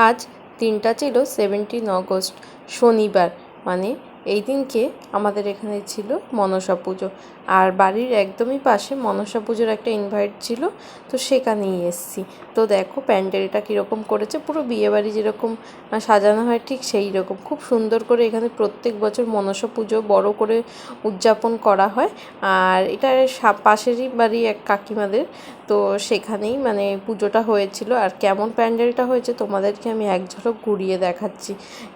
আজ দিনটা ছিল সেভেন্টিন অগস্ট শনিবার মানে এই দিনকে আমাদের এখানে ছিল মনসা পুজো। আর বাড়ির একদমই পাশে মনসা পুজোর একটা ইনভাইট ছিল, তো সেখানেই এসছি। তো দেখো প্যান্ডেলটা কীরকম করেছে, পুরো বিয়েবাড়ি যেরকম সাজানো হয় ঠিক সেই রকম। খুব সুন্দর করে এখানে প্রত্যেক বছর মনসা পুজো বড় করে উদযাপন করা হয়। আর এটা পাশেরই বাড়ি এক কাকিমাদের, তো সেখানেই মানে পুজোটা হয়েছিল। আর কেমন প্যান্ডেলটা হয়েছে তোমাদেরকে আমি এক ঝলক ঘুরিয়ে দেখাচ্ছি।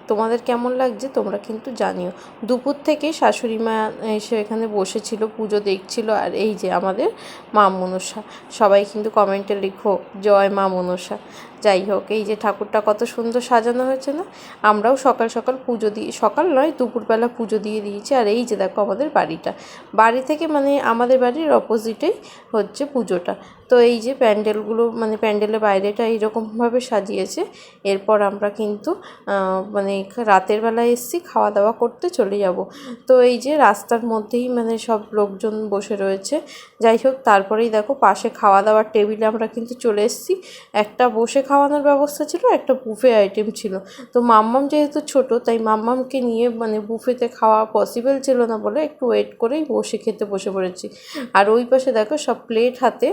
তোমাদের কেমন লাগছে তোমরা কিন্তু জানিও। দুপুর থেকে শাশুড়ি মা এসে এখানে বসেছিল, পুজো দেখছিল আর এই যে আমাদের মা মনসা। সবাই কিন্তু কমেন্টে লিখো, জয় মা মনসা। যাই হোক, এই যে ঠাকুরটা কত সুন্দর সাজানো হয়েছে না? আমরাও সকাল সকাল পুজো দিই সকাল নয়, দুপুরবেলা পুজো দিয়ে দিয়েছি। আর এই যে দেখো আমাদের বাড়িটা। বাড়ি থেকে মানে আমাদের বাড়ির অপোজিটেই হচ্ছে পুজোটা। তো এই যে প্যান্ডেলগুলো মানে প্যান্ডেলের বাইরেটা এইরকমভাবে সাজিয়েছে। এরপর আমরা কিন্তু মানে রাতের বেলা এসছি খাওয়া দাওয়া করতে চলে যাব। তো এই যে রাস্তার মধ্যেই মানে সব লোকজন বসে রয়েছে। যাই হোক, তারপরেই দেখো পাশে খাওয়া দাওয়ার টেবিলে আমরা কিন্তু চলে এসেছি। একটা বসে খাওয়ানোর ব্যবস্থা ছিল, একটা বুফে আইটেম ছিল। তো মাম্মাম যেহেতু ছোট, তাই মাম্মামকে নিয়ে মানে বুফেতে খাওয়া পসিবল ছিল না বলে একটু ওয়েট করেই বসে খেতে বসে পড়েছি। আর ওই পাশে দেখো সব প্লেট হাতে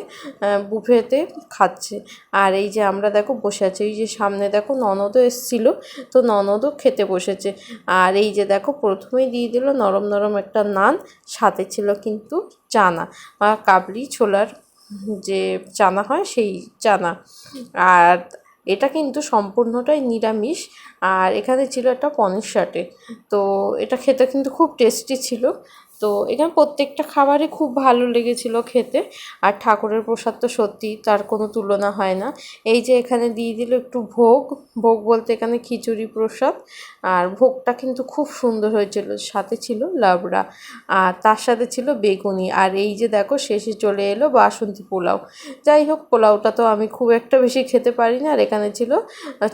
বুফেতে খাচ্ছে। আর এই যে আমরা দেখো বসে আছি, এই যে সামনে দেখো ননদও এসেছিল, তো ননদও খেতে বসেছে। আর এই যে দেখো প্রথমেই দিয়ে দিল নরম নরম একটা নান, সাথে ছিল কিন্তু চানা বা কাবলি ছোলার যে চানা হয় সেই চানা। আর এটা কিন্তু সম্পূর্ণটাই নিরামিষ। আর এখানে ছিল একটা পনির শাটে তো এটা খেতে কিন্তু খুব টেস্টি ছিল। তো এখানে প্রত্যেকটা খাবারই খুব ভালো লেগেছিল খেতে। আর ঠাকুরের প্রসাদ তো সত্যি তার কোনো তুলনা হয় না। এই যে এখানে দিয়ে দিল একটু ভোগ ভোগ বলতে এখানে খিচুড়ি প্রসাদ। আর ভোগটা কিন্তু খুব সুন্দর হয়েছিল, সাথে ছিল লাবড়া। আর তার সাথে ছিল বেগুনি। আর এই যে দেখো শেষে চলে এলো বাসন্তী পোলাও। যাই হোক, পোলাওটা তো আমি খুব একটা বেশি খেতে পারি না। আর এখানে ছিল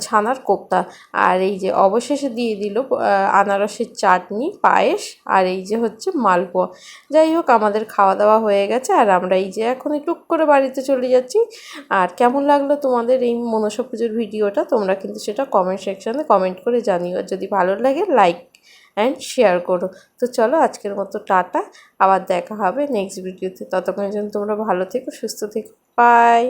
ছানার কোপ্তা। আর এই যে অবশেষে দিয়ে দিল আনারসের চাটনি, পায়েস। আর এই যে হচ্ছে মালপোয়া। যাই হোক, আমাদের খাওয়া দাওয়া হয়ে গেছে, আর আমরা এই যে এখন টুক করে বাড়িতে চলে যাচ্ছি। আর কেমন লাগল তোমাদের এই মনসা পুজোর ভিডিওটা? তোমরা কিন্তু সেটা কমেন্ট সেকশানে কমেন্ট করে জানিও। যদি ভালো লাগে লাইক অ্যান্ড শেয়ার করো। তো চলো, আজকের মতো টাটা। আবার দেখা হবে নেক্সট ভিডিওতে ততক্ষণের জন্য তোমরা ভালো থেকো, সুস্থ থেকো। বাই